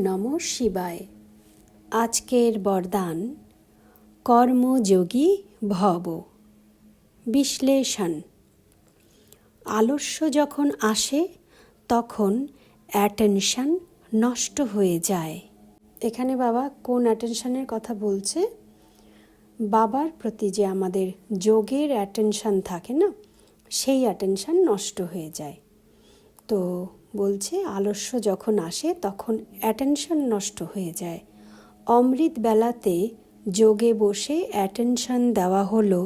নম শিবায়। আজকের বরদান কর্মযোগী ভব। বিশ্লেষণ। আলস্য যখন আসে, তখন অ্যাটেনশন নষ্ট হয়ে যায়। এখানে বাবা কোন অ্যাটেনশনের কথা বলছে? বাবার প্রতি যে আমাদের যোগের অ্যাটেনশন থাকে না, সেই অ্যাটেনশন নষ্ট হয়ে যায়। তো বলছে, আলস্য যখন আসে তখন অ্যাটেনশন নষ্ট হয়ে যায়। অমৃত বেলাতে যোগে বসে অ্যাটেনশন দেওয়া হলো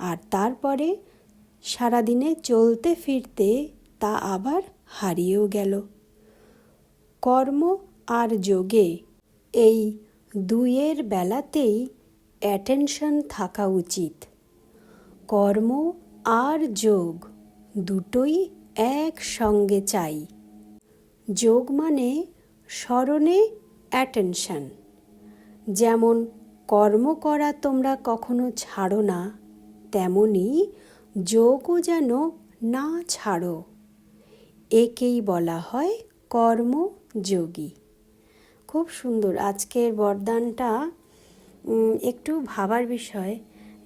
আর তারপরে সারাদিনে চলতে ফিরতে তা আবার হারিয়েও গেল। কর্ম আর যোগে এই দুইয়ের বেলাতেই অ্যাটেনশন থাকা উচিত। কর্ম আর যোগ দুটোই একসঙ্গে চাই। যোগ মানে স্মরণে অ্যাটেনশন যেমন, কর্ম করা তোমরা কখনো ছাড়ো না, তেমনি যোগও যেন না ছাড়ো। একেই বলা হয় কর্মযোগী। খুব সুন্দর। আজকের বরদানটা একটু ভাবার বিষয়।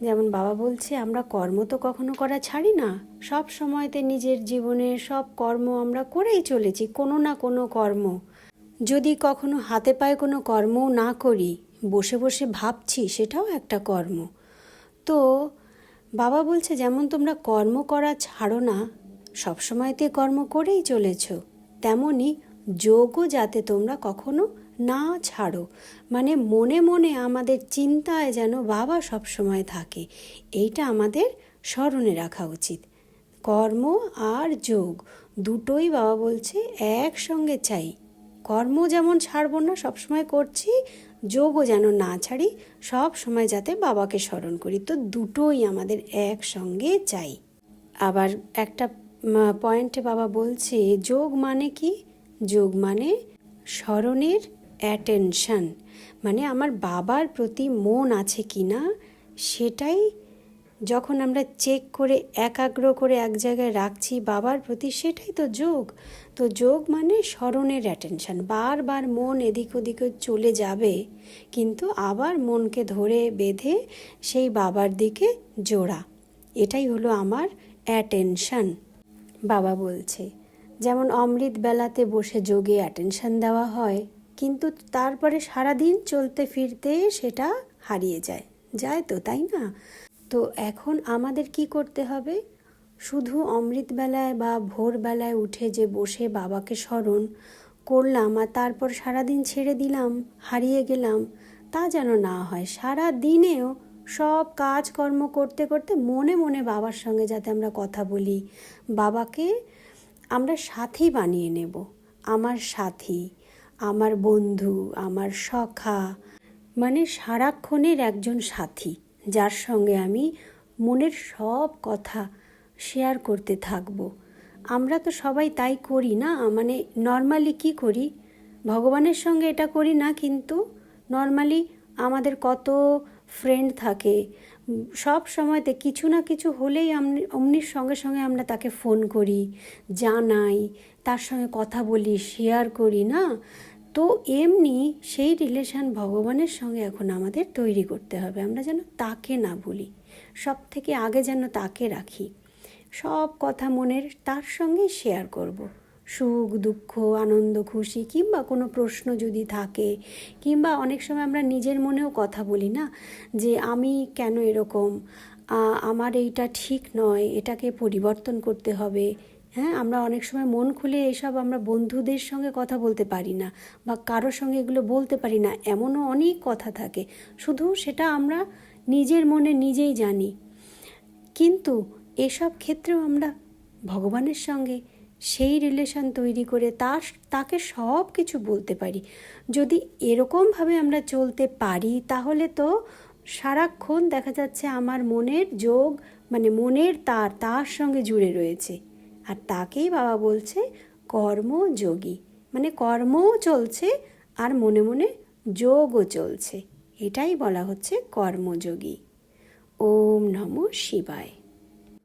যেমন বাবা বলছে, আমরা কর্ম তো কখনো করা ছাড়ি না। সব সময়তে নিজের জীবনে সব কর্ম আমরা করেই চলেছি, কোনো না কোনো কর্ম। যদি কখনো হাতে পায়ে কোনো কর্মও না করি, বসে বসে ভাবছি সেটাও একটা কর্ম। তো বাবা বলছে, যেমন তোমরা কর্ম করা ছাড়ো না সবসময়তে কর্ম করেই চলেছ, তেমনি যোগও যাতে তোমরা কখনো না ছাড়ো। মানে মনে মনে আমাদের চিন্তায় যেন বাবা সবসময় থাকে। এইটা আমাদের স্মরণে রাখা উচিত। কর্ম আর যোগ দুটোই বাবা বলছে একসঙ্গে চাই। কর্ম যেমন ছাড়বো না, সবসময় করছি, যোগও যেন না ছাড়ি সব সময় যাতে বাবাকে স্মরণ করি। তো দুটোই আমাদের একসঙ্গে চাই। আবার একটা পয়েন্টে বাবা বলছে, যোগ মানে কি? যোগ মানে স্মরণের অ্যাটেনশন মানে আমার বাবার প্রতি মন আছে কি না, সেটাই যখন আমরা চেক করে, একাগ্র করে এক জায়গায় রাখছি বাবার প্রতি, সেটাই তো যোগ। তো যোগ মানে স্মরণের অ্যাটেনশন বারবার মন এদিক ওদিকে চলে যাবে, কিন্তু আবার মনকে ধরে বেঁধে সেই বাবার দিকে জোড়া। এটাই হলো আমার অ্যাটেনশন বাবা বলছে, যেমন অমৃত বেলাতে বসে যোগে অ্যাটেনশন দেওয়া হয় কিন্তু তারপরে সারাদিন চলতে ফিরতে সেটা হারিয়ে যায়। যায় তো, তাই না? তো এখন আমাদের কি করতে হবে? শুধু অমৃতবেলায় বা ভোরবেলায় উঠে যে বসে বাবাকে স্মরণ করলাম আর তারপর সারাদিন ছেড়ে দিলাম, হারিয়ে গেলাম, তা যেন না হয়। সারা দিনেও সব কাজকর্ম করতে করতে মনে মনে বাবার সঙ্গে যাতে আমরা কথা বলি, বাবাকে আমরা সাথী বানিয়ে নেব, আমার সাথী। আমার বন্ধু, আমার সখা মানে সারাক্ষণের একজন সাথী, যার সঙ্গে আমি মনের সব কথা শেয়ার করতে থাকব। আমরা তো সবাই তাই করি না মানে নর্মালি কি করি? ভগবানের সঙ্গে এটা করি না, কিন্তু নর্মালি আমাদের কত ফ্রেন্ড থাকে সব সময়তে কিছু না কিছু হলেই অমনির সঙ্গে সঙ্গে আমরা তাকে ফোন করি, জানাই, তার সঙ্গে কথা বলি শেয়ার করি, না? তো এমনি সেই রিলেশান ভগবানের সঙ্গে এখন আমাদের তৈরি করতে হবে। আমরা যেন তাকে না ভুলি সব থেকে আগে যেন তাকে রাখি। সব কথা মনের তার সঙ্গে শেয়ার করব। সুখ, দুঃখ, আনন্দ, খুশি কিংবা কোনো প্রশ্ন যদি থাকে কিংবা অনেক সময় আমরা নিজের মনেও কথা বলি না যে আমি কেন এরকম? আমার এইটা ঠিক নয়, এটাকে পরিবর্তন করতে হবে। হ্যাঁ আমরা অনেক সময় মন খুলে এসব আমরা বন্ধুদের সঙ্গে কথা বলতে পারি না বা কারোর সঙ্গে এগুলো বলতে পারি না, এমনও অনেক কথা থাকে। শুধু সেটা আমরা নিজের মনে নিজেই জানি। কিন্তু এসব ক্ষেত্রেও আমরা ভগবানের সঙ্গে সেই রিলেশন তৈরি করে তার, তাকে সব কিছু বলতে পারি। যদি এরকমভাবে আমরা চলতে পারি, তাহলে তো সারাক্ষণ দেখা যাচ্ছে আমার মনের যোগ মানে মনের তার তার সঙ্গে জুড়ে রয়েছে। আর তাকেই বাবা বলছে কর্মযোগী মানে কর্মও চলছে আর মনে মনে যোগও চলছে। এটাই বলা হচ্ছে কর্মযোগী। ওম নম শিবায়।